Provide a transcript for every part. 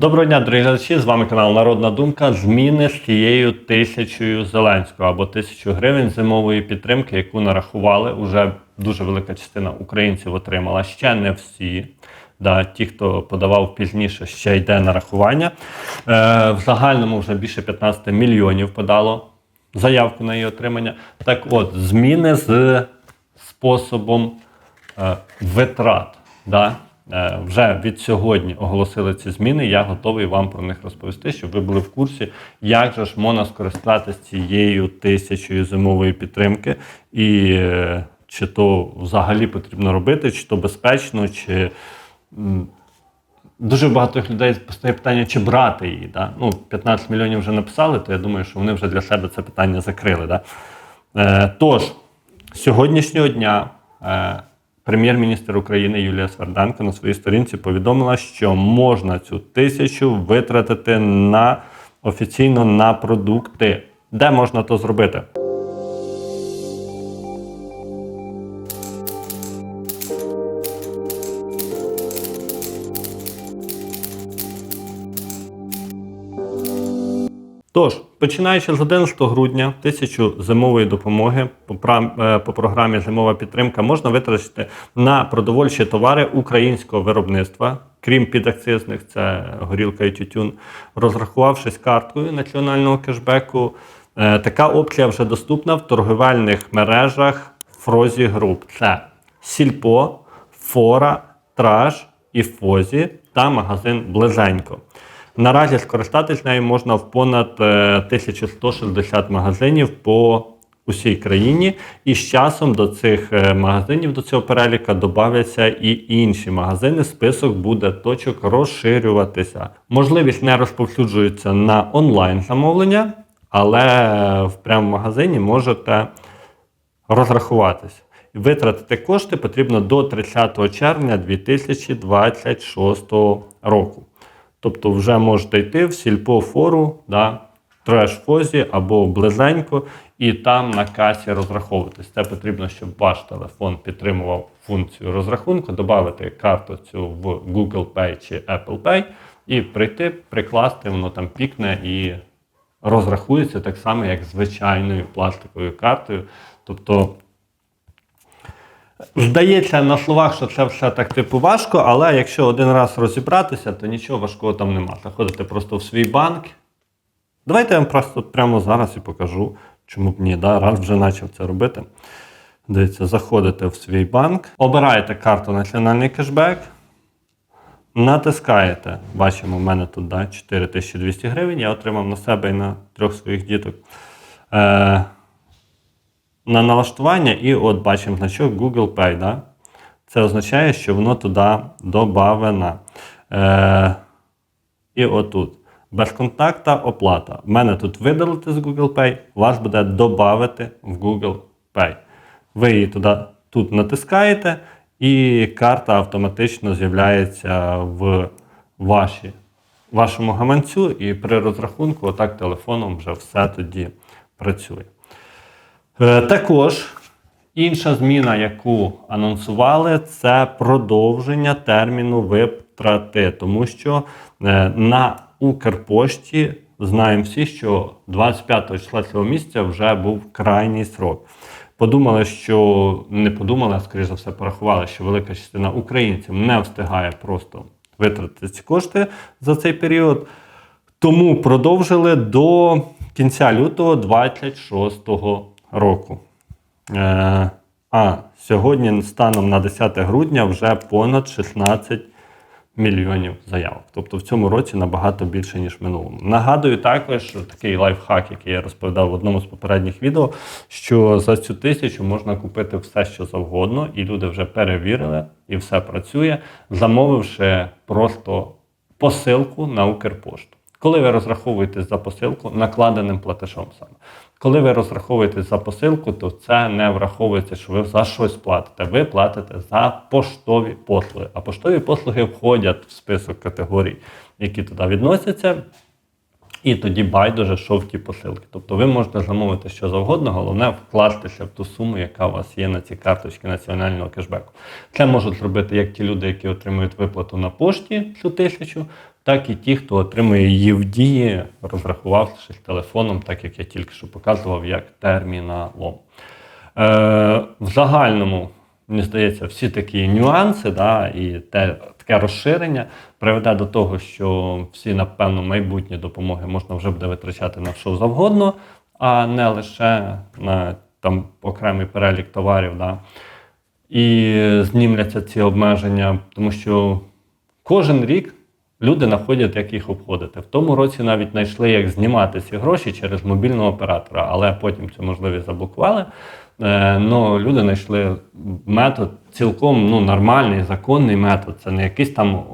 Доброго дня, дорогі глядачі! З вами канал Народна Думка. Зміни з тією тисячою Зеленського або тисячу гривень зимової підтримки, яку нарахували. Уже дуже велика частина українців отримала. Ще не всі. Да, ті, хто подавав пізніше, ще йде нарахування. Е, в загальному вже більше 15 мільйонів подало заявку на її отримання. Так от, зміни з способом е, витрат. Да? Е, вже від сьогодні оголосили ці зміни. Я готовий вам про них розповісти, щоб ви були в курсі, як же ж можна скористатися цією тисячою зимової підтримки, і е, чи то взагалі потрібно робити, чи то безпечно, чи дуже багато людей постає питання, чи брати її. Да? Ну, 15 мільйонів вже написали, то я думаю, що вони вже для себе це питання закрили. Да? Е, тож, з сьогоднішнього дня. Прем'єр-міністр України Юлія Сверденко на своїй сторінці повідомила, що можна цю тисячу витратити на офіційно на продукти. Де можна то зробити? Тож, починаючи з 11 грудня, тисячу зимової допомоги по, е, програмі Зимова підтримка можна витратити на продовольчі товари українського виробництва, крім підакцизних, це горілка і тютюн, розрахувавшись карткою національного кешбеку. Е, Така опція вже доступна в торговельних мережах Фрозі Груп. Це Сільпо, Фора, Траж і Фозі та магазин Близенько. Наразі скористатись нею можна в понад е, 1160 магазинів по усій країні, і з часом до цих е, магазинів до цього переліка додаються і інші магазини. Список буде точок розширюватися. Можливість не розповсюджується на онлайн замовлення, але в прямому магазині можете розрахуватися. Витратити кошти потрібно до 30 червня 2026 року. Тобто вже можете йти в сільпо фору, да, треш-фозі або близенько, і там на касі розраховуватись. Це потрібно, щоб ваш телефон підтримував функцію розрахунку, додати карту цю в Google Pay чи Apple Pay і прийти, прикласти, воно там пікне і розрахується так само, як звичайною пластиковою картою. Тобто Здається на словах, що це все так типу важко, але якщо один раз розібратися, то нічого важкого там нема. Заходите просто в свій банк. Давайте я вам просто прямо зараз і покажу, чому б ні, да? раз вже почав це робити. Дивіться, заходите в свій банк, обираєте карту Національний кешбек, натискаєте. Бачимо, в мене тут да, 4200 гривень. Я отримав на себе і на трьох своїх діток. Е, на налаштування, і от бачимо значок Google Pay. Да? Це означає, що воно туди додавано. Е, і отут. Безконтактна оплата. В мене тут видалити з Google Pay, вас буде додати в Google Pay. Ви її туди тут натискаєте, і карта автоматично з'являється в ваші, вашому гаманцю, і при розрахунку, отак телефоном вже все тоді працює. Е, Також інша зміна, яку анонсували, це продовження терміну витрати, тому що е, на Укрпошті знаємо всі, що 25 числа цього місяця вже був крайній срок. Подумали, що не подумали, а скоріш за все порахували, що велика частина українців не встигає просто витратити ці кошти за цей період. Тому продовжили до кінця лютого 26 року. Е, а сьогодні, станом на 10 грудня, вже понад 16 мільйонів заявок. Тобто в цьому році набагато більше, ніж в минулому. Нагадую також такий лайфхак, який я розповідав в одному з попередніх відео, що за цю тисячу можна купити все, що завгодно, і люди вже перевірили, і все працює, замовивши просто посилку на Укрпошту. Коли ви розраховуєтесь за посилку накладеним платежом саме. Коли ви розраховуєте за посилку, то це не враховується, що ви за щось платите. Ви платите за поштові послуги. А поштові послуги входять в список категорій, які туди відносяться. І тоді байдуже, що в ті посилки. Тобто ви можете замовити що завгодно, головне вкластися в ту суму, яка у вас є на ці карточки національного кешбеку. Це можуть зробити як ті люди, які отримують виплату на пошті цю тисячу, так і ті, хто отримує її в дії, розрахувавшись телефоном, так як я тільки що показував, як терміналом. Е, в загальному, мені здається, всі такі нюанси, да, і те, таке розширення приведе до того, що всі, напевно, майбутні допомоги можна вже буде витрачати на що завгодно, а не лише на там, окремий перелік товарів. Да. І знімляться ці обмеження, тому що кожен рік люди знаходять, як їх обходити. В тому році навіть знайшли, як знімати ці гроші через мобільного оператора, але потім цю можливість заблокували. Е, Ну, люди знайшли метод цілком ну, нормальний, законний метод. Це не якийсь там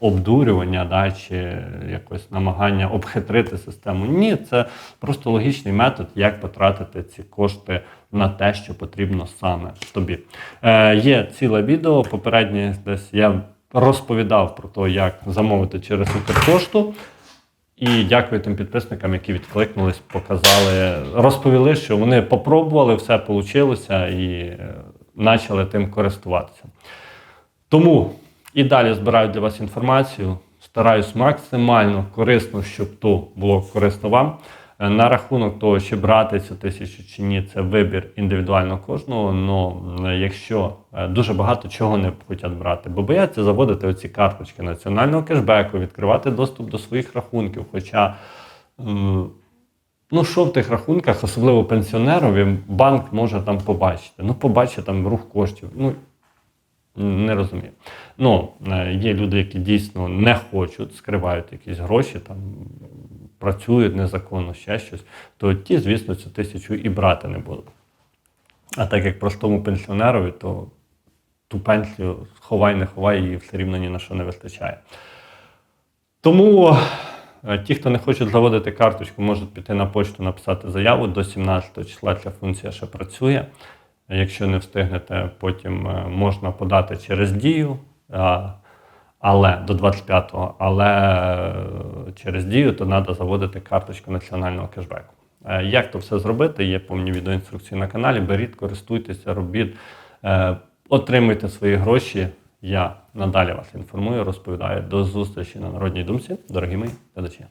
обдурювання да, чи якось намагання обхитрити систему. Ні, це просто логічний метод, як потратити ці кошти на те, що потрібно саме тобі. Е, є ціле відео. Попереднє десь я розповідав про те, як замовити через Укрпошту. І дякую тим підписникам, які відкликнулись, показали, розповіли, що вони попробували, все вийшло і е, почали тим користуватися. Тому і далі збираю для вас інформацію. Стараюсь максимально корисно, щоб то було корисно вам. Е, На рахунок того, чи брати цю тисячу чи ні, це вибір індивідуально кожного. Но якщо е, дуже багато чого не хочуть брати, бо бояться заводити оці карточки національного кешбеку, відкривати доступ до своїх рахунків. Хоча Ну, що в тих рахунках, особливо пенсіонерові, банк може там побачити. Ну, побачить там рух коштів. Ну, не розумію. Ну, є люди, які дійсно не хочуть, скривають якісь гроші, там, працюють незаконно, ще щось, то ті, звісно, цю тисячу і брати не будуть. А так як простому пенсіонерові, то ту пенсію ховай, не ховай, її все рівно ні на що не вистачає. Тому е, ті, хто не хочуть заводити карточку, можуть піти на почту, написати заяву. До 17 числа ця функція ще працює. Якщо не встигнете, потім е, можна подати через дію, але до 25-го, але е, через дію то треба заводити карточку національного кешбеку. Е, Як то все зробити? Є повні відеоінструкції на каналі. Беріть, користуйтеся, робіть, е, отримуйте свої гроші. Я надалі вас інформую, розповідаю. До зустрічі на народній думці, дорогі мої глядачі.